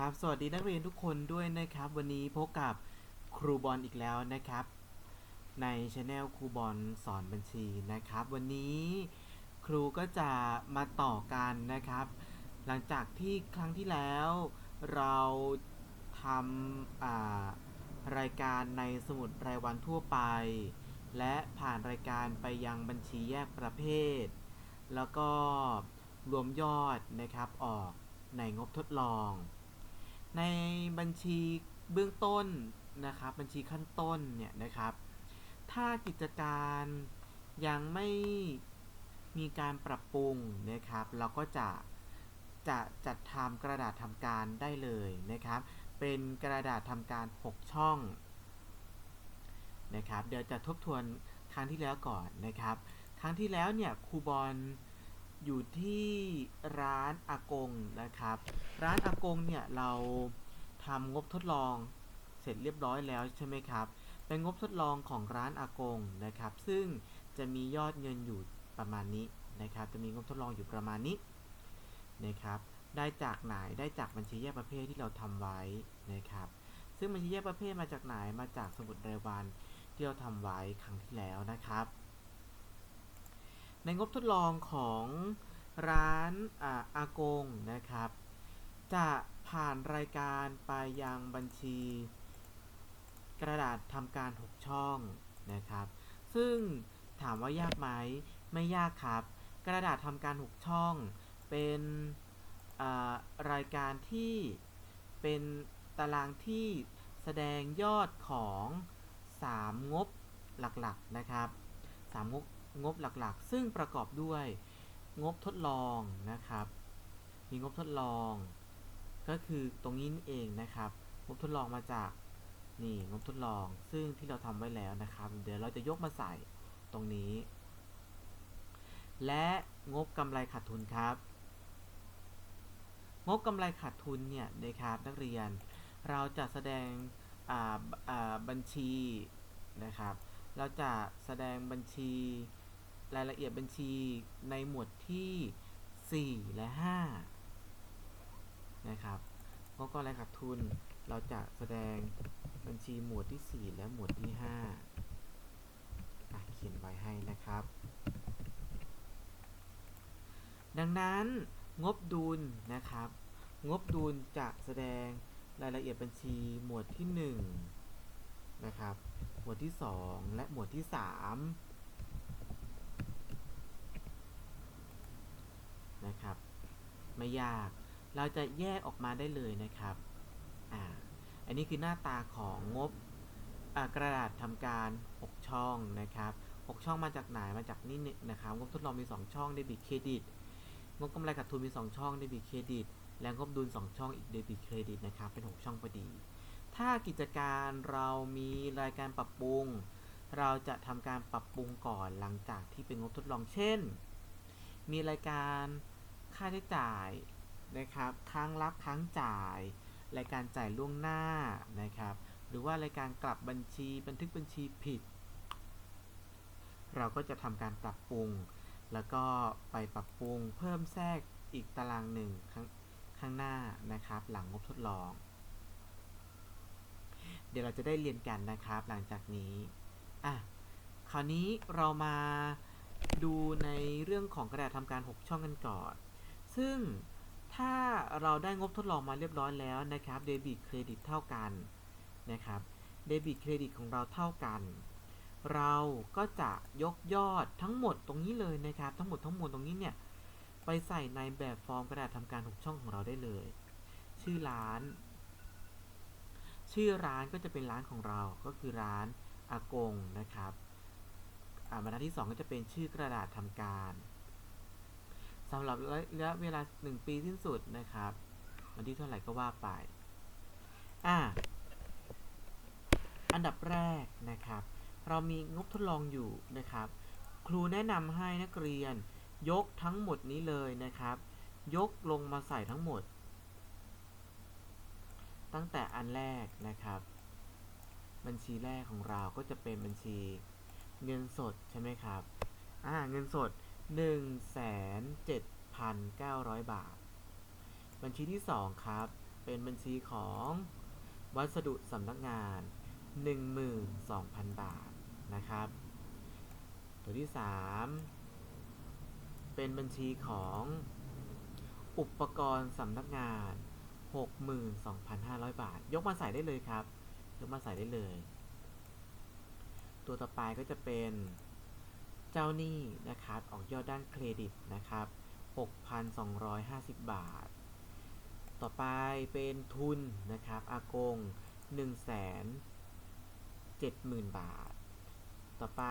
ครับ สวัสดีนักเรียนทุกคนด้วยนะครับ วันนี้พบกับครูบอลอีกแล้วนะครับ ในช anel ครูบอลสอนบัญชีนะครับ วันนี้ครูก็จะมาต่อกันนะครับ หลังจากที่ครั้งที่แล้วเราทำรายการในสมุดรายวันทั่วไป และผ่านรายการไปยังบัญชีแยกประเภท แล้วก็รวมยอดนะครับออกในงบทดลอง ในบัญชีเบื้องต้นนะครับ บัญชีขั้นต้นเนี่ยนะครับ ถ้ากิจการยังไม่มีการปรับปรุงนะครับ เราก็จะจะจัดทำกระดาษทำการได้เลยนะครับ เป็นกระดาษทำการ 6 ช่องนะครับ เดี๋ยวจะทบทวนครั้งที่แล้วก่อนนะครับ ครั้งที่แล้วเนี่ยครูบอล อยู่ที่ร้านอากงนะครับ ร้านอากงเนี่ยเราทำงบทดลองเสร็จเรียบร้อยแล้วใช่ไหมครับ เป็นงบทดลองของร้านอากงนะครับ ซึ่งจะมียอดเงินอยู่ประมาณนี้นะครับ จะมีงบทดลองอยู่ประมาณนี้นะครับ ได้จากไหน ได้จากบัญชีแยกประเภทที่เราทำไว้นะครับ ซึ่งบัญชีแยกประเภทมาจากไหน มาจากสมุดรายวันที่เราทำไว้ครั้งที่แล้วนะครับ ในงบทดลองของร้านอาอากงนะครับ จะผ่านรายการไปยังบัญชี กระดาษทำการ 6 ช่องนะครับ ซึ่งถามว่ายากไหมไม่ยากครับ กระดาษทำการ 6 ช่อง เป็นรายการที่เป็นตารางที่แสดงยอดของ 3 งบหลักๆนะครับ 3 งบ งบหลักๆ ซึ่งประกอบด้วยงบทดลองนะครับ มีงบทดลอง ก็คือตรงนี้นเองนะครับ งบทดลองมาจากนี่งบทดลอง ซึ่งที่เราทำไว้แล้วนะครับ เดี๋ยวเราจะยกมาใส่ตรงนี้ และงบกำไรขาดทุนครับ งบกำไรขาดทุนเนี่ยนะครับนักเรียน เราจะแสดงบัญชีนะครับ เราจะแสดงบัญชี รายละเอียดบัญชีในหมวดที่ 4 และ 5 นะครับงบกำไรขาดทุนเราจะแสดงบัญชีหมวดที่ 4 และหมวดที่ 5 เขียนไว้ให้นะครับ ดังนั้นงบดุลนะครับ งบดุลจะแสดงรายละเอียดบัญชีหมวดที่ 1 นะครับ หมวดที่ 2 และหมวดที่ 3 นะครับ ไม่ยาก เราจะแยกออกมาได้เลยนะครับอ่าอันนี้คือหน้าตาของงบกระดาษทำการ 6 ช่องนะครับ 6 ช่องมาจากไหนมาจากนี่นะครับ งบทดลองมี 2 ช่องเดบิตเครดิต งบกำไรขาดทุนมี 2 ช่องเดบิตเครดิต และงบดุล 2 ช่องอีกเดบิตเครดิตนะครับ เป็น 6 ช่องพอดี ถ้ากิจการเรามีรายการปรับปรุง เราจะทำการปรับปรุงก่อนหลังจากที่เป็นงบทดลอง เช่น มีรายการ ค่าใช้จ่ายนะครับค้างรับค้างจ่าย รายการจ่ายล่วงหน้านะครับ หรือว่ารายการกลับบัญชีบันทึกบัญชีผิด เราก็จะทำการปรับปรุง แล้วก็ไปปรับปรุงเพิ่มแทรกอีกตารางหนึ่งข้างข้างหน้านะครับ หลังงบทดลอง เดี๋ยวเราจะได้เรียนกันนะครับ หลังจากนี้อะคราวนี้เรามาดูในเรื่องของกระดาษทำการ 6 ช่องกันก่อน ซึ่งถ้าเราได้งบทดลองมาเรียบร้อยแล้วนะครับเดบิตเครดิตเท่ากันนะครับเดบิตเครดิตของเราเท่ากัน เราก็จะยกยอดทั้งหมดตรงนี้เลยนะครับ ทั้งหมดทั้งมวลตรงนี้เนี่ยไปใส่ในแบบฟอร์มกระดาษทำการ6ช่องของเราได้เลย ชื่อร้าน ชื่อร้านก็จะเป็นร้านของเราก็คือร้านอากงนะครับบรรทัดที่ 2 ก็จะเป็นชื่อกระดาษทำการ สำหรับระยะเวลา 1 ปีสิ้นสุดนะครับ วันที่เท่าไหร่ก็ว่าไป อ่า อันดับแรกนะครับ เรามีงบทดลองอยู่นะครับ ครูแนะนำให้นักเรียนยกทั้งหมดนี้เลยนะครับ ยกลงมาใส่ทั้งหมด ตั้งแต่อันแรกนะครับ บัญชีแรกของเราก็จะเป็นบัญชีเงินสดใช่ไหมครับ อ่า เงินสด 1 7 9 0 0บาท บัญชีที่2ครับ เป็นบัญชีของวัสดุสำนักงาน12,000บาทนะครับ ตัวที่3เป็นบัญชีของอุปกรณ์สำนักงาน 62,500 บาท ยกมาใส่ได้เลยครับ ยกมาใส่ได้เลย ตัวต่อไปก็จะเป็น เจ้าหนี้นะครับ ออกยอดด้านเครดิตนะครับ 6,250 บาท ต่อไปเป็นทุนนะครับ อากง 170,000 บาท ต่อไป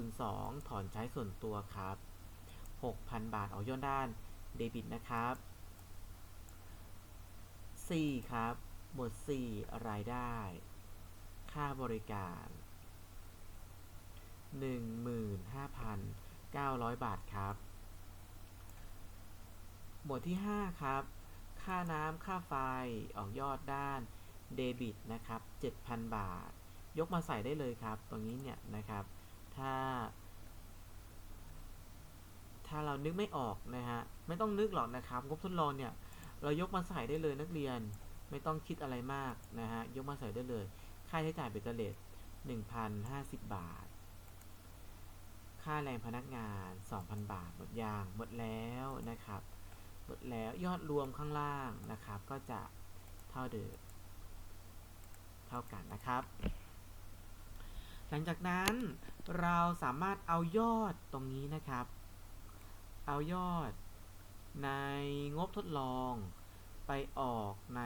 302 ถอนใช้ส่วนตัวครับ 6,000 บาท ออกยอดด้านเดบิตนะครับ 4 ครับ หมวด4รายได้ ค่าบริการ 15,900บาทครับ หมวดที่5ครับ ค่าน้ำค่าไฟออกยอดด้านเดบิตนะครับ7,000บาท ยกมาใส่ได้เลยครับ ตรงนี้เนี่ยนะครับ ถ้า ถ้าเรานึกไม่ออกนะฮะ ไม่ต้องนึกหรอกนะครับ งบทดลองเนี่ย เรายกมาใส่ได้เลยนักเรียน ไม่ต้องคิดอะไรมากนะฮะ ยกมาใส่ได้เลย ค่าใช้จ่ายเบ็ดเตอร์เลท1,050 บาท ค่าแรงพนักงาน 2,000 บาท หมดยาง หมดแล้วนะครับ หมดแล้วยอดรวมข้างล่างนะครับ ก็จะเท่าเดิม เท่ากันนะครับ หลังจากนั้นเราสามารถเอายอดตรงนี้นะครับ เอายอดในงบทดลองไปออกใน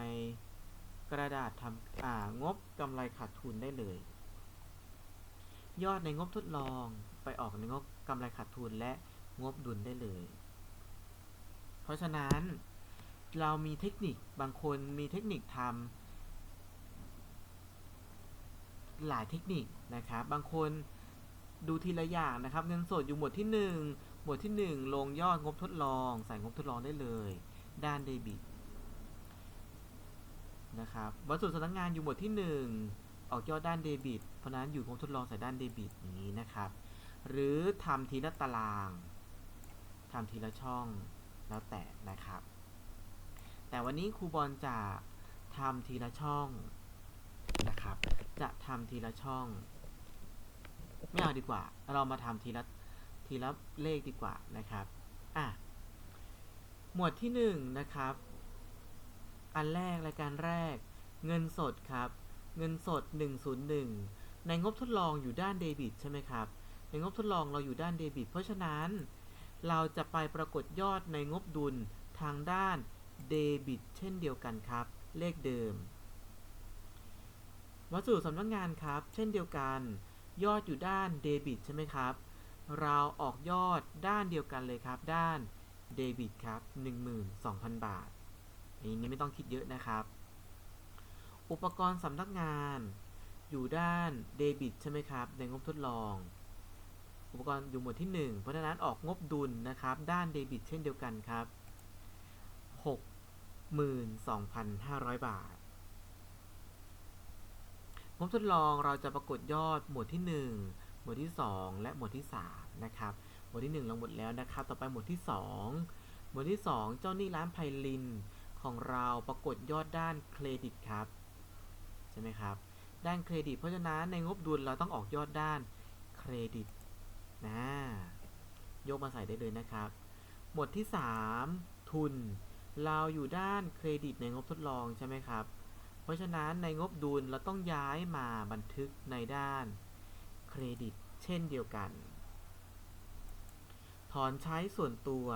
กระดาษทำงบกำไรขาดทุนได้เลย ยอดในงบทดลอง ไปออกในงบกำไรขาดทุนและงบดุลได้เลย เพราะฉะนั้นเรามีเทคนิคบางคนมีเทคนิคทำหลายเทคนิคนะครับ บางคนดูทีละอย่างนะครับ เงินสดอยู่หมวดที่ 1 หมวดที่ 1 ลงยอดงบทดลอง ใส่งบทดลองได้เลย ด้านเดบิตนะครับวัสดุสำนักงานอยู่หมวดที่ 1 ออกยอดด้านเดบิต เพราะฉะนั้นอยู่งบทดลองใส่ด้านเดบิตอย่างนี้นะครับ หรือทำทีละตารางทำทีละช่องแล้วแต่นะครับ แต่วันนี้ครูบอลจะทำทีละช่องนะครับ จะทำทีละช่อง ไม่เอาดีกว่า เรามาทำทีละทีละเลขดีกว่านะครับอะหมวดที่1นะครับ อันแรกรายการแรก เงินสดครับ เงินสด 101 ในงบทดลองอยู่ด้านเดบิตใช่ไหมครับ ในงบทดลองเราอยู่ด้านเดบิต เพราะฉะนั้น เราจะไปปรากฏยอดในงบดุลทางด้านเดบิต เช่นเดียวกันครับ เลขเดิม วัสดุสำนักงานครับ เช่นเดียวกัน ยอดอยู่ด้านเดบิตใช่ไหมครับ เราออกยอดด้านเดียวกันเลยครับ ด้านเดบิตครับ 12,000 บาทอันนี้ไม่ต้องคิดเยอะนะครับ อุปกรณ์สำนักงาน อยู่ด้านเดบิตใช่ไหมครับ ในงบทดลอง อุปกรณ์อยู่หมวดที่ 1 เพราะฉะนั้นออกงบดุลนะครับ ด้านเดบิต เช่นเดียวกันครับ 62,500 บาท งบทดลองเราจะปรากฏยอดหมวดที่ 1 หมวดที่ 2 และหมวดที่ 3 นะครับ หมวดที่1เราหมดแล้วนะครับ ต่อไปหมวดที่ 2 หมวดที่ 2 เจ้าหนี้ร้านไพลินของเราปรากฏยอดด้านเครดิตครับ ใช่ไหมครับ ด้านเครดิต เพราะฉะนั้นในงบดุลเราต้องออกยอดด้านเครดิต นะยกมาใส่ได้เลยนะครับ หมวดที่ 3 ทุน เราอยู่ด้านเครดิตในงบทดลองใช่ไหมครับ เพราะฉะนั้นในงบดุลเราต้องย้ายมาบันทึกในด้านเครดิตเช่นเดียวกัน ถอนใช้ส่วนตัว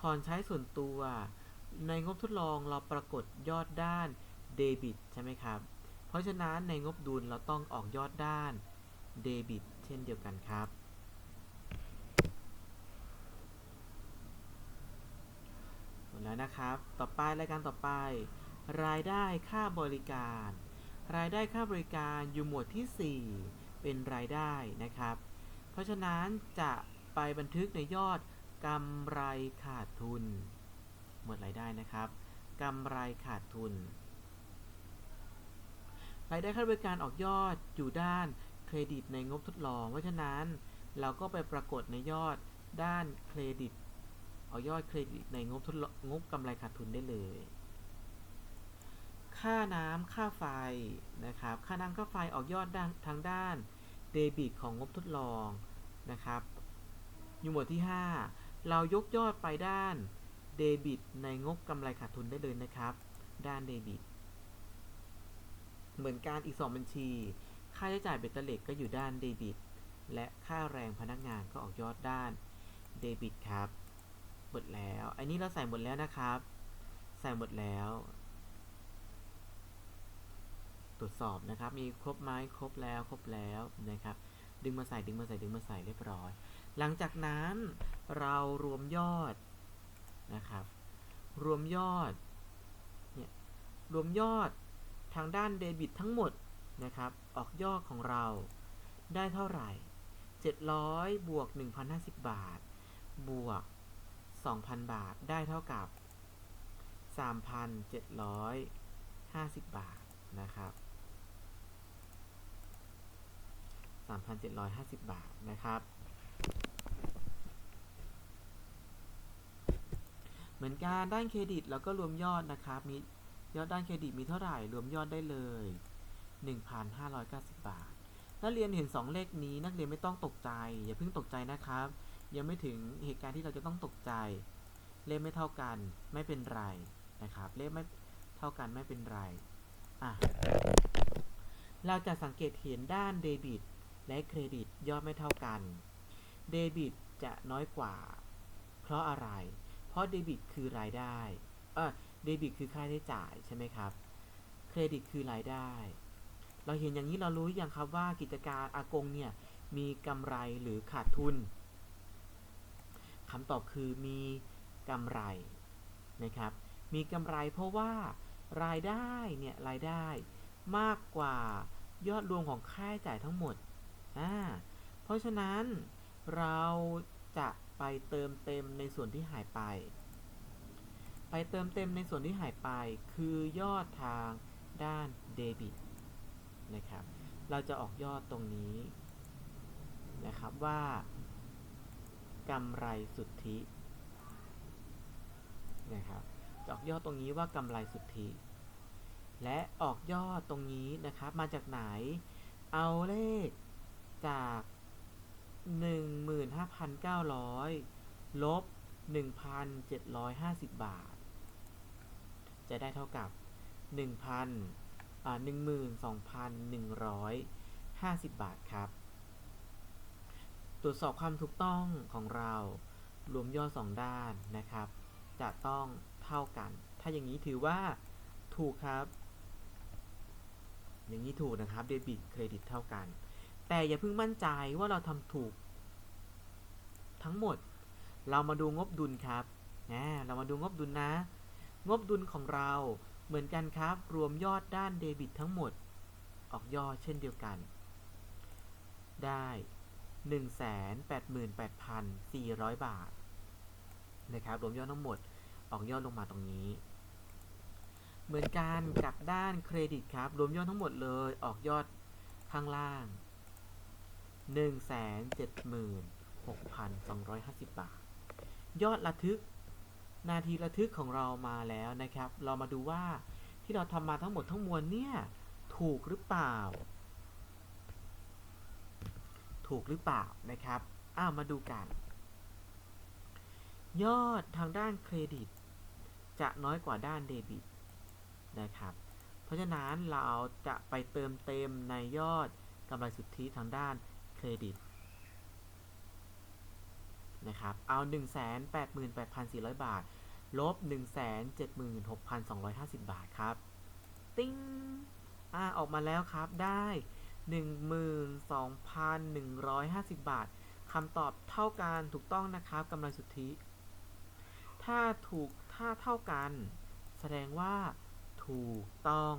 ถอนใช้ส่วนตัว ในงบทดลองเราปรากฏยอดด้านเดบิตใช่ไหมครับ เพราะฉะนั้นในงบดุลเราต้องออกยอดด้านเดบิตเช่นเดียวกันครับ หมด แล้วนะครับ ต่อไปรายการต่อไป รายได้ค่าบริการ รายได้ค่าบริการอยู่หมวดที่ 4 เป็นรายได้นะครับ เพราะฉะนั้นจะไปบันทึกในยอดกำไรขาดทุน หมวดรายได้นะครับกำไรขาดทุน รายได้ค่าบริการออกยอดอยู่ด้านเครดิตในงบทดลอง เพราะฉะนั้นเราก็ไปปรากฏในยอดด้านเครดิต เอายอดเครดิตในงบทดลองงบกำไรขาดทุนได้เลย ค่าน้ำค่าไฟนะครับ ค่าน้ำค่าไฟออกยอดด้านทางด้านเดบิตของงบทดลองนะครับ อยู่หมวดที่ 5 เรายกยอดไปด้านเดบิตในงบกำไรขาดทุนได้เลยนะครับ ด้านเดบิต เหมือนการอีก 2 บัญชี ค่าใช้จ่ายเบตเตอร์เล็กก็อยู่ด้านเดบิต และค่าแรงพนักงานก็ออกยอดด้านเดบิตครับ มดแล้ว อันนี้เราใส่หมดแล้วนะครับ ใส่หมดแล้ว ตรวจสอบนะครับ มีครบไหมครบแล้ว ครบแล้วนะครับ ดึงมาใส่ดึงมาใส่ดึงมาใส่เรียบร้อย หลังจากนั้นเรารวมยอดนะครับ รวมยอดเนี่ยรวมยอดทางด้านเดบิตทั้งหมดนะครับ ออกยอดของเราได้เท่าไหร่ 700 บวก 1,050 บาท บวก 2,000 บาทได้เท่ากับ 3,750 บาทนะครับ 3,750 บาทนะครับ เหมือนกันด้านเครดิตเราก็รวมยอดนะครับ มียอดด้านเครดิตมีเท่าไหร่ รวมยอดได้เลย 1,590 บาท นักเรียนเห็น 2 เลขนี้นักเรียนไม่ต้องตกใจ อย่าเพิ่งตกใจนะครับ ยังไม่ถึงเหตุการณ์ที่เราจะต้องตกใจ เลขไม่เท่ากันไม่เป็นไรนะครับ เลขไม่เท่ากันไม่เป็นไรอะเราจะสังเกตเห็นด้านเดบิตและเครดิตยอดไม่เท่ากัน เดบิตจะน้อยกว่า เพราะอะไร เพราะเดบิตคือรายได้ เออเดบิตคือค่าใช้จ่ายใช่ไหมครับ เครดิตคือรายได้ เราเห็นอย่างนี้เรารู้อย่างครับว่ากิจการอากงเนี่ยมีกำไรหรือขาดทุน คำตอบคือมีกำไรนะครับ มีกำไรเพราะว่ารายได้เนี่ยรายได้มากกว่ายอดรวมของค่าใช้จ่ายทั้งหมดอ่าเพราะฉะนั้นเราจะไปเติมเต็มในส่วนที่หายไป ไปเติมเต็มในส่วนที่หายไป คือยอดทางด้านเดบิตนะครับ เราจะออกยอดตรงนี้นะครับว่า กำไรสุทธินะครับออกยอดตรงนี้ว่ากำไรสุทธิ และออกยอดตรงนี้นะครับ มาจากไหน เอาเลขจาก 15,900 ลบ 1,750 บาท จะได้เท่ากับ 1,000อ่า12,150 บาทครับ รวจสอบความถูกต้องของเรา รวมยอด2ด้านนะครับ จะต้องเท่ากัน ถ้าอย่างนี้ถือว่าถูกครับ อย่างนี้ถูกนะครับเดบิตเครดิตเท่ากัน แต่อย่าเพิ่งมั่นใจว่าเราทำถูก ทั้งหมด เรามาดูงบดุลครับนะเรามาดูงบดุลนะ งบดุลของเราเหมือนกันครับ รวมยอดด้านเดบิตทั้งหมด ออกยอดเช่นเดียวกัน ได้ 188,400บาทนะครับรวมยอดทั้งหมดออกยอดลงมาตรงนี้ เหมือนกันกับด้านเครดิตครับรวมยอดทั้งหมดเลยออกยอดข้างล่าง 176,250 บาท ยอดระทึก นาทีระทึกของเรามาแล้วนะครับ เรามาดูว่าที่เราทำมาทั้งหมดทั้งมวลเนี่ย ถูกหรือเปล่า ถูกหรือเปล่านะครับอ้าวมาดูกัน ยอดทางด้านเครดิต จะน้อยกว่าด้านเดบิตนะครับ เพราะฉะนั้นเราจะไปเติมเต็มในยอดกำไรสุทธิทางด้านเครดิตนะครับ เอา 188,400 บาท ลบ 176,250 บาทครับ ติ้งอ่าออกมาแล้วครับ ได้ 12,150 บาทคำตอบเท่ากันถูกต้องนะครับกำไรสุทธิ ถ้าถูกถ้าเท่ากัน แสดงว่า ถูกต้อง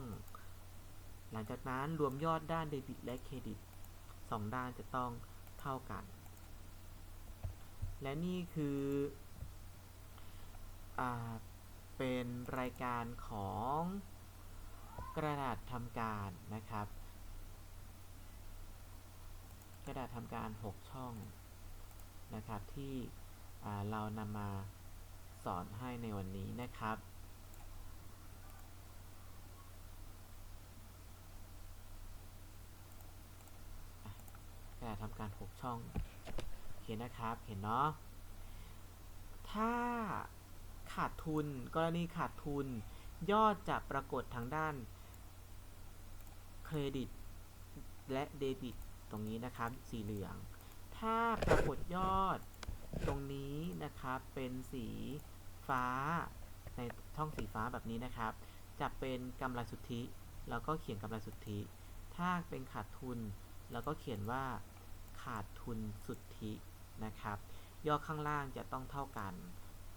หลังจากนั้นรวมยอดด้านเดบิตและเครดิต 2 ด้านจะต้องเท่ากัน และนี่คืออเป็นรายการของกระดาษทำการนะครับ กระดาษทำการ 6 ช่องนะครับ ที่เรานำมาสอนให้ในวันนี้นะครับกระดาษทำการ 6 ช่องเขียนนะครับ เห็นเนาะถ้าขาดทุนกรณีขาดทุน ยอดจะปรากฏทางด้านเครดิตและเดบิต ตรงนี้นะครับ สีเหลือง ถ้าปรากฏยอดตรงนี้นะครับเป็นสีฟ้าในช่องสีฟ้าแบบนี้นะครับ จะเป็นกำไรสุทธิ แล้วก็เขียนกำไรสุทธิ ถ้าเป็นขาดทุนเราก็เขียนว่าขาดทุนสุทธินะครับ ยอดข้างล่างจะต้องเท่ากัน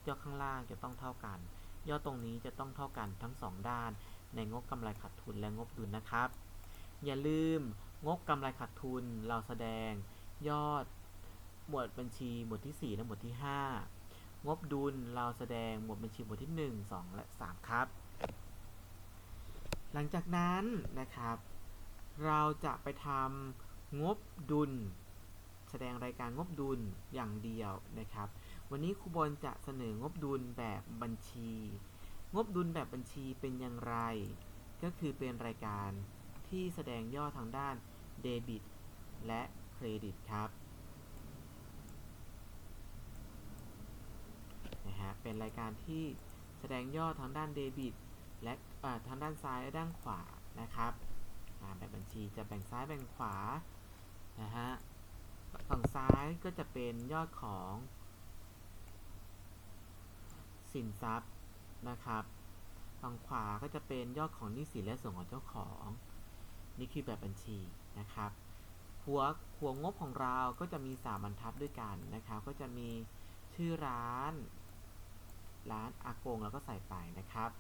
ยอดข้างล่างจะต้องเท่ากัน ยอดตรงนี้จะต้องเท่ากันทั้งสองด้าน ในงบกำไรขาดทุนและงบดุลนะครับ อย่าลืม งบกำไรขาดทุน เราแสดง ยอด หมวดบัญชีหมวดที่ 4 และหมวดที่ 5 งบดุลเราแสดงหมวดบัญชีหมวดที่ 1 2 และ 3 ครับ หลังจากนั้นนะครับ เราจะไปทำงบดุล แสดงรายการงบดุลอย่างเดียวนะครับ วันนี้ครูบอลจะเสนองบดุลแบบบัญชี งบดุลแบบบัญชีเป็นอย่างไร ก็คือเป็นรายการที่แสดงยอดทางด้าน เดบิต และเครดิตครับ นะฮะ เป็นรายการที่แสดงยอดทางด้านเดบิต และทางด้านซ้ายและด้านขวานะครับแบบบัญชีจะแบ่งซ้ายแบ่งขวา นะฮะ ฝั่งซ้ายก็จะเป็นยอดของ สินทรัพย์นะครับ ฝั่งขวาก็จะเป็นยอดของหนี้สินและส่วนของเจ้าของ นี่คือแบบบัญชี นะครับหัวหัวงบของเราก็จะมี3บรรทัดด้วยกันนะครับ ก็จะมีชื่อร้าน ร้านอากงแล้วก็ใส่ไปนะครับ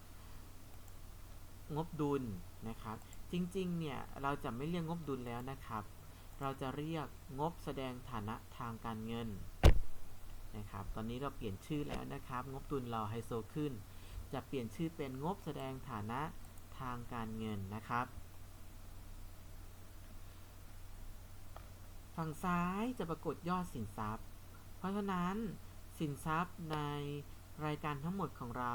งบดุลนะครับ จริงๆ เนี่ยเราจะไม่เรียกงบดุลแล้วนะครับ เราจะเรียกงบแสดงฐานะทางการเงินนะครับ ตอนนี้เราเปลี่ยนชื่อแล้วนะครับ งบดุลเราไฮโซขึ้น จะเปลี่ยนชื่อเป็นงบแสดงฐานะทางการเงินนะครับ ฝั่งซ้ายจะปรากฏยอดสินทรัพย์ เพราะฉะนั้นสินทรัพย์ในรายการทั้งหมดของเรา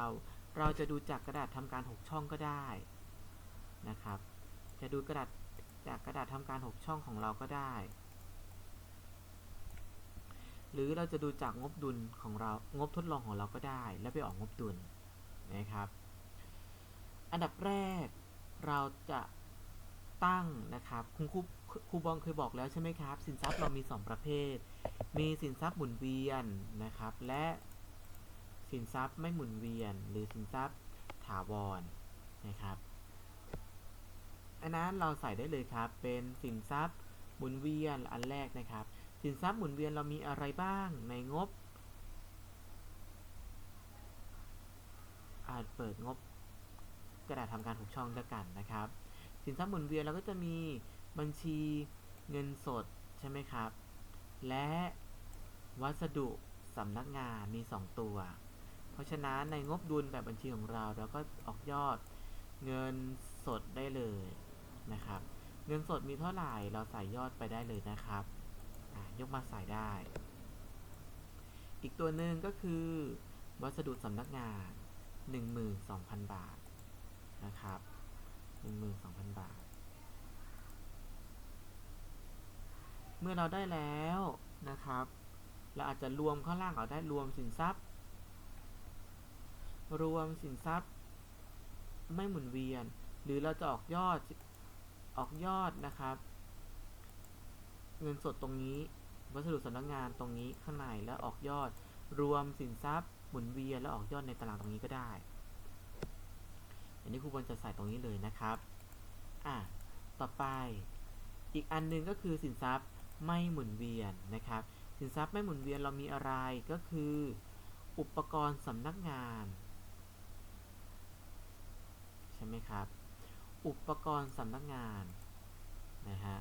เราจะดูจากกระดาษทำการ 6 ช่องก็ได้นะครับ จะดูกระดาษจากกระดาษทำการ 6 ช่องของเราก็ได้ หรือเราจะดูจากงบดุลของเรา งบทดลองของเราก็ได้ แล้วไปออกงบดุลนะครับ อันดับแรกเราจะตั้งนะครับ คุณครู ครูบอลเคยบอกแล้วใช่ไหมครับ สินทรัพย์เรามี 2 ประเภท มีสินทรัพย์หมุนเวียนนะครับ และสินทรัพย์ไม่หมุนเวียน หรือสินทรัพย์ถาวรนะครับอันนั้นเราใส่ได้เลยครับ เป็นสินทรัพย์หมุนเวียนอันแรกนะครับ สินทรัพย์หมุนเวียนเรามีอะไรบ้างในงบ อาจเปิดงบกระดาษทำการหกช่องด้วยกันนะครับ สินทรัพย์หมุนเวียนเราก็จะมี บัญชีเงินสดใช่ไหมครับ และวัสดุสำนักงานมี 2 ตัว เพราะฉะนั้นในงบดุลแบบบัญชีของเราเราก็ออกยอดเงินสดได้เลยนะครับ เงินสดมีเท่าไหร่เราใส่ยอดไปได้เลยนะครับ ยกมาใส่ได้ อีกตัวหนึ่งก็คือ วัสดุสำนักงาน 12,000 บาทนะครับ 12,000 บาท เมื่อเราได้แล้วนะครับ เราอาจจะรวมข้างล่างเอาได้รวมสินทรัพย์ รวมสินทรัพย์ ไม่หมุนเวียน หรือเราจะออกยอดออกยอดนะครับ เงินสดตรงนี้ วัสดุสำนักงานตรงนี้ข้างในแล้วออกยอด รวมสินทรัพย์ หมุนเวียนแล้วออกยอดในตารางตรงนี้ก็ได้อันนี้ครูบอลจะใส่ตรงนี้เลยนะครับ อะ ต่อไป อีกอันหนึงก็คือสินทรัพย์ ไม่หมุนเวียนนะครับ สินทรัพย์ไม่หมุนเวียนเรามีอะไรก็คือ อุปกรณ์สำนักงาน ใช่ไหมครับ อุปกรณ์สำนักงานนะฮะ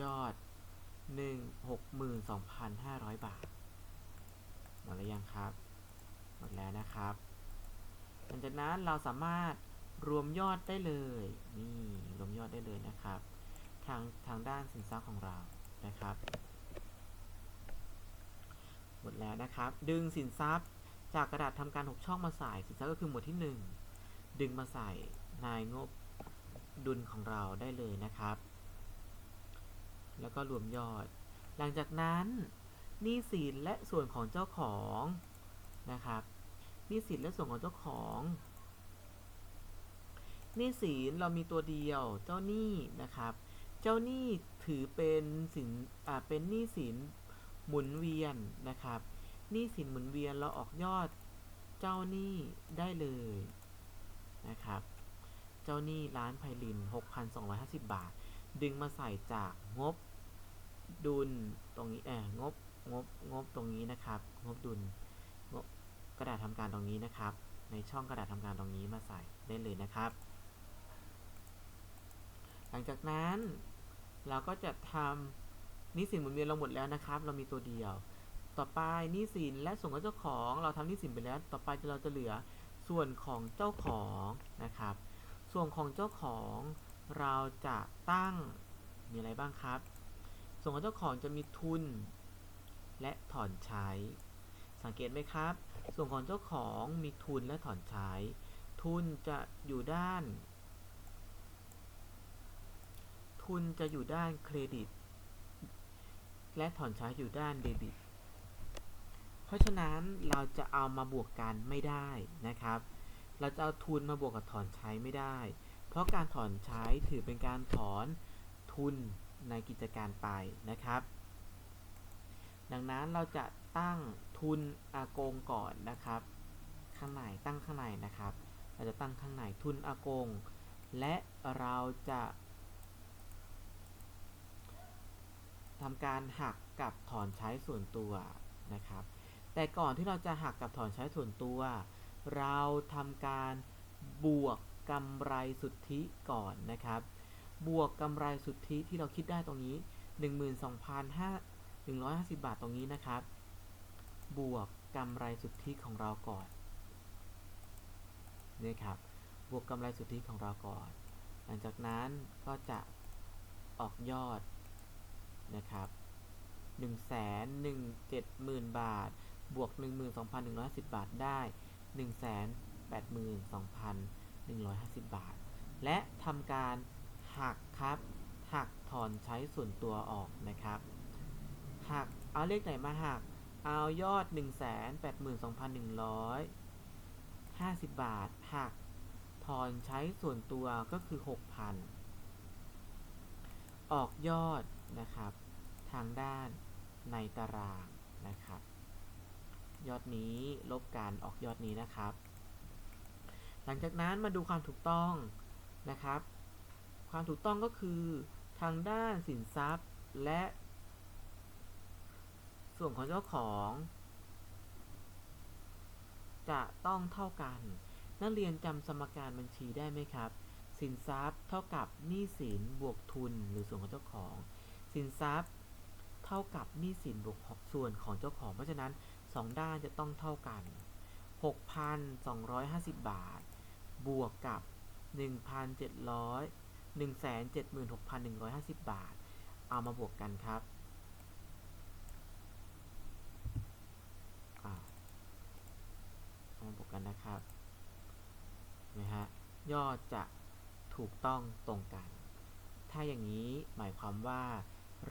ยอด 162,500 บาท หมดแล้วยังครับ หมดแล้วนะครับหลังจากนั้นเราสามารถ รวมยอดได้เลยนี่รวมยอดได้เลยนะครับ ทางทางด้านสินทรัพย์ของเรานะครับ หมดแล้วนะครับ ดึงสินทรัพย์จากกระดาษทำการ6ช่องมาใส่สินทรัพย์ก็คือหมวดที่ 1 ดึงมาใส่ในงบดุลของเราได้เลยนะครับ แล้วก็รวมยอด หลังจากนั้นหนี้สินและส่วนของเจ้าของนะครับหนี้สินและส่วนของเจ้าของ นี้สินเรามีตัวเดียวเจ้าหนี้นะครับ เจ้าหนี้ถือเป็นสินอ่าเป็นหนี้สินหมุนเวียนนะครับหนี้สินหมุนเวียนเราออกยอดเจ้าหนี้ได้เลยนะครับ เจ้าหนี้ร้านไพลิน 6,250 บาท ดึงมาใส่จากงบดุลตรงนี้เอองบงบงบตรงนี้นะครับ งบดุลงบกระดาษทำการตรงนี้นะครับ ในช่องกระดาษทำการตรงนี้มาใส่ได้เลยนะครับ หลังจากนั้นเราก็จะทำนี้สินหมุนเวียนเราหมดแล้วนะครับ เรามีตัวเดียว ต่อไปนี้สินและส่วนของเจ้าของเราทำนี้สินไปแล้ว ต่อไปเราจะเหลือส่วนของเจ้าของนะครับ ส่วนของเจ้าของเราจะตั้งมีอะไรบ้างครับ ส่วนของเจ้าของจะมีทุน และถอนใช้ สังเกตไหมครับ ส่วนของเจ้าของมีทุนและถอนใช้ ทุนจะอยู่ด้าน ทุนจะอยู่ด้านเครดิต และถอนใช้อยู่ด้านเดบิต เพราะฉะนั้นเราจะเอามาบวกกันไม่ได้นะครับ เราจะเอาทุนมาบวกกับถอนใช้ไม่ได้ เพราะการถอนใช้ถือเป็นการถอนทุนในกิจการไปนะครับ ดังนั้นเราจะตั้งทุนอากงก่อนนะครับ ข้างในตั้งข้างในนะครับ เราจะตั้งข้างในทุนอากง และเราจะ ทำการหักกับถอนใช้ส่วนตัวนะครับ แต่ก่อนที่เราจะหักกับถอนใช้ส่วนตัว เราทำการบวกกำไรสุทธิก่อนนะครับ บวกกำไรสุทธิที่เราคิดได้ตรงนี้ 12,150 บาทตรงนี้นะครับ บวกกำไรสุทธิของเราก่อนนี่ครับ บวกกำไรสุทธิของเราก่อน หลังจากนั้นก็จะออกยอด นะครับ1 1 7 0 0 0 บาท บวก 12,150บาทได้ 182,150 บาท และทำการหักครับ หักถอนใช้ส่วนตัวออกนะครับหักเอาเลขไหนมาหัก เอายอด 182,150 บาท หักถอนใช้ส่วนตัวก็คือ 6,000 ออกยอด นะครับ ทางด้านในตารางนะครับ ยอดนี้ลบการออกยอดนี้นะครับ หลังจากนั้นมาดูความถูกต้องนะครับ ความถูกต้องก็คือทางด้านสินทรัพย์และ ส่วนของเจ้าของ จะต้องเท่ากัน นักเรียนจำสมการบัญชีได้ไหมครับ สินทรัพย์เท่ากับหนี้สินบวกทุนหรือส่วนของเจ้าของ สินทรัพย์ เท่ากับหนี้สินบวกส่วนของเจ้าของ เพราะฉะนั้น 2 ด้านจะต้องเท่ากัน 6,250 บาท บวกกับ 1,700 176,150 บาท เอามาบวกกันครับเอามาบวกกันนะครับนะฮะยอดจะถูกต้องตรงกัน ถ้าอย่างนี้หมายความว่า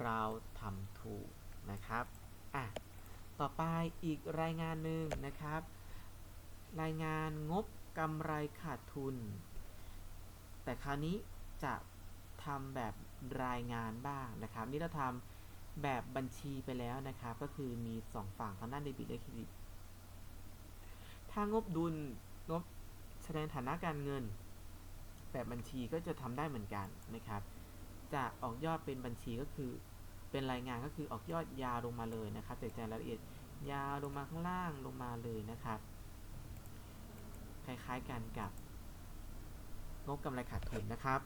เราทำถูกนะครับอะต่อไปอีกรายงานหนึ่งนะครับ รายงานงบกำไรขาดทุน แต่คราวนี้จะทำแบบรายงานบ้างนะครับ นี่เราทำแบบบัญชีไปแล้วนะครับ ก็คือมี 2 ฝั่งทางด้านเดบิตและเครดิต ถ้างบดุลงบแสดงฐานะการเงิน แบบบัญชีก็จะทำได้เหมือนกันนะครับ จะออกยอดเป็นบัญชีก็คือ เป็นรายงานก็คือออกยอดยาวลงมาเลยนะครับแต่รายละเอียดยาวลงมาข้างล่างลงมาเลยนะครับ คล้ายๆกันกับ งบกำไรขาดทุนนะครับ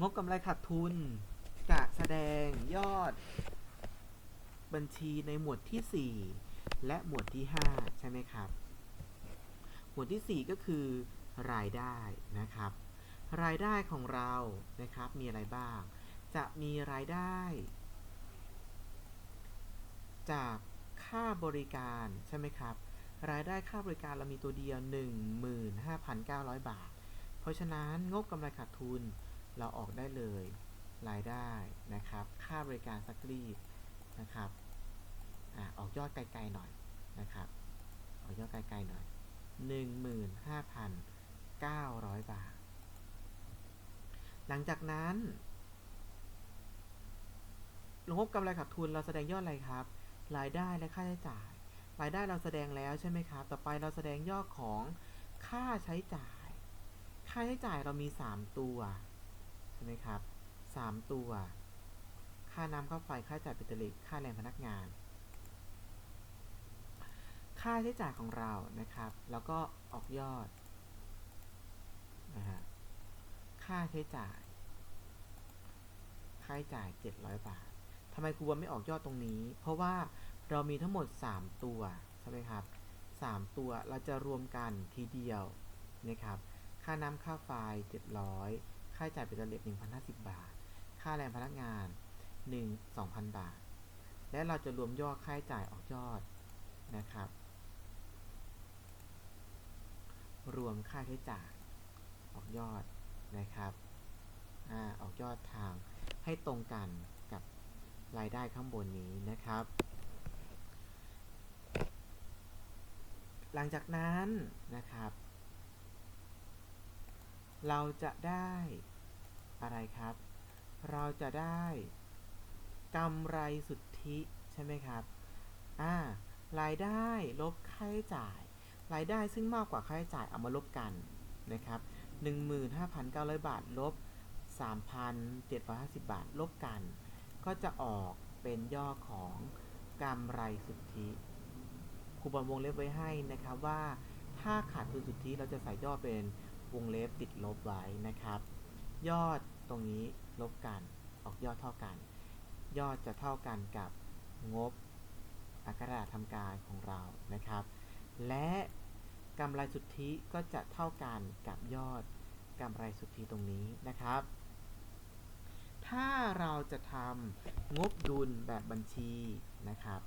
งบกำไรขาดทุนจะแสดงยอดบัญชีในหมวดที่ 4 และหมวดที่ 5 ใช่ไหมครับ หมวดที่ 4 ก็คือรายได้นะครับ รายได้ของเรานะครับมีอะไรบ้าง จะมีรายได้ จากค่าบริการใช่ไหมครับ รายได้ค่าบริการเรามีตัวเดียว 15,900 บาท เพราะฉะนั้นงบกำไรขาดทุนเราออกได้เลย รายได้นะครับ ค่าบริการซักรีดนะครับอ่าออกยอดไกลๆหน่อยนะครับ ออกยอดไกลๆหน่อย 15,900 บาท หลังจากนั้นลงบกำไรขาดทุนเราแสดงยอดอะไรครับ รายได้และค่าใช้จ่าย รายได้เราแสดงแล้วใช่ไหมครับ ต่อไปเราแสดงยอดของค่าใช้จ่าย ค่าใช้จ่ายเรามี 3 ตัว ใช่ไหมครับ 3 ตัว ค่าน้ำค่าไฟ ค่าจ่ายปิโตรเล็กค่าแรงพนักงาน ค่าใช้จ่ายของเรานะครับ แล้วก็ออกยอดนะฮะ ค่าใช้จ่าย ค่าใช้จ่าย 700 บาททำไมครูบอลไม่ออกยอดตรงนี้ เพราะว่าเรามีทั้งหมด 3 ตัวใช่ไหมครับ 3 ตัวเราจะรวมกันทีเดียวนะครับ ค่าน้ำค่าไฟ 700 ค่าใช้จ่ายเป็นตเล็ก1,050 บาท ค่าแรงพนักงาน 1 2,000 บาท และเราจะรวมยอดค่าใช้จ่ายออกยอดนะครับ รวมค่าใช้จ่ายออกยอด นะครับอออกยอดทางให้ตรงกันกับรายได้ข้างบนนี้นะครับ หลังจากนั้นนะครับ เราจะได้อะไรครับ เราจะได้กำไรสุทธิใช่ไหมครับอ่ารายได้ลบค่าใช้จ่าย รายได้ซึ่งมากกว่าค่าใช้จ่ายเอามาลบกันนะครับ 15,900 บาท ลบ 3,750 บาท ลบกัน ก็จะออกเป็นยอดของกำไรสุทธิครูบอลวงเล็บไว้ให้นะครับว่าถ้าขาดทุนสุทธิเราจะใส่ยอดเป็นวงเล็บติดลบไว้นะครับ ยอดตรงนี้ลบกันออกยอดเท่ากัน ยอดจะเท่ากันกับงบอักราทำการของเรานะครับ และ กำไรสุทธิก็จะเท่ากันกับยอดกำไรสุทธิตรงนี้นะครับ ถ้าเราจะทำงบดุลแบบบัญชีนะครับ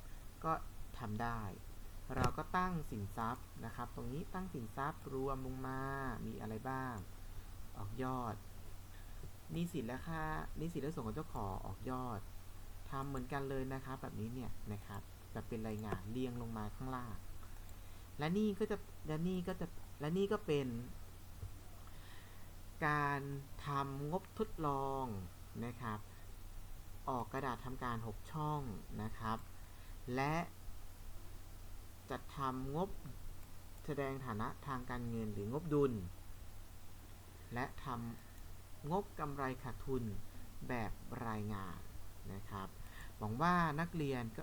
ก็ทำได้ เราก็ตั้งสินทรัพย์นะครับ ตรงนี้ตั้งสินทรัพย์รวมลงมามีอะไรบ้าง ออกยอดนี้สินและค่านี้สินและส่วนของเจ้าของออกยอดทำเหมือนกันเลยนะครับ แบบนี้เนี่ยนะครับแบบเป็นรายงานเรียงลงมาข้างล่าง และนี่ก็จะและนี่ก็จะและนี่ก็เป็น การทำงบทดลองนะครับ ออกกระดาษทำการ 6 ช่องนะครับ และจัดทำงบแสดงฐานะทางการเงินหรืองบดุล และทำงบกำไรขาดทุนแบบรายงานนะครับ หวังว่านักเรียนก็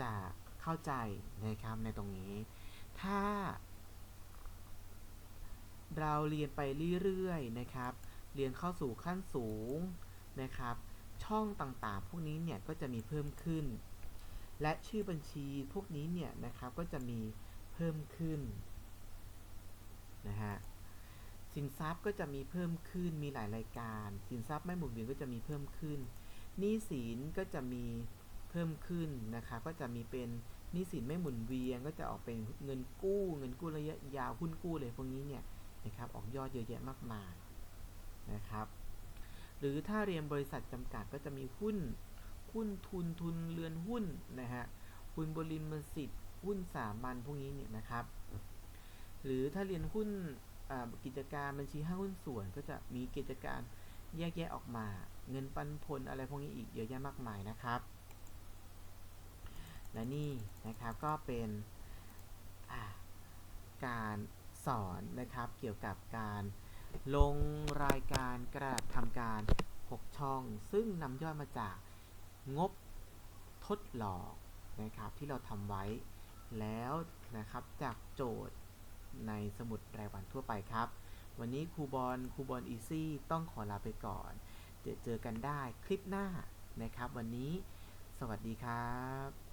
จะ เข้าใจนะครับในตรงนี้ ถ้า เราเรียนไปเรื่อยๆนะครับ เรียนเข้าสู่ขั้นสูงนะครับ ช่องต่างๆ พวกนี้เนี่ยก็จะมีเพิ่มขึ้น และชื่อบัญชีพวกนี้เนี่ยนะครับก็จะมีเพิ่มขึ้นนะฮะสินทรัพย์ก็จะมีเพิ่มขึ้นมีหลายรายการ สินทรัพย์ไม่หมุนเวียนก็จะมีเพิ่มขึ้นหนี้สินก็จะมี เพิ่มขึ้นนะคะ ก็จะมีเป็นนี้สินไม่หมุนเวียนก็จะออกเป็นเงินกู้ เงินกู้ระยะยาวหุ้นกู้เลยพวกนี้เนี่ยนะครับออกยอดเยอะแยะมากมายนะครับ หรือถ้าเรียนบริษัทจำกัดก็จะมีหุ้นหุ้นทุนทุนเรือนหุ้นนะฮะหุ้นบริมสิทธิ์หุ้นสามัญพวกนี้เนี่ยนะครับ หรือถ้าเรียนหุ้นกิจการบัญชีห้างหุ้นส่วน ก็จะมีกิจการแยกแยะออกมา เงินปันผลอะไรพวกนี้อีกเยอะแยะมากมายนะครับ และนี่นะครับก็เป็นการสอนนะครับเกี่ยวกับการลงรายการกระดาษทำการ 6 ช่อง ซึ่งนำย่อดมาจากงบทดลองนะครับที่เราทำไว้แล้วนะครับจากโจทย์ในสมุดรายวันทั่วไปครับ วันนี้ครูบอลครูบอลอีซี่ต้องขอลาไปก่อน เจอเจอกันได้คลิปหน้านะครับ วันนี้สวัสดีครับ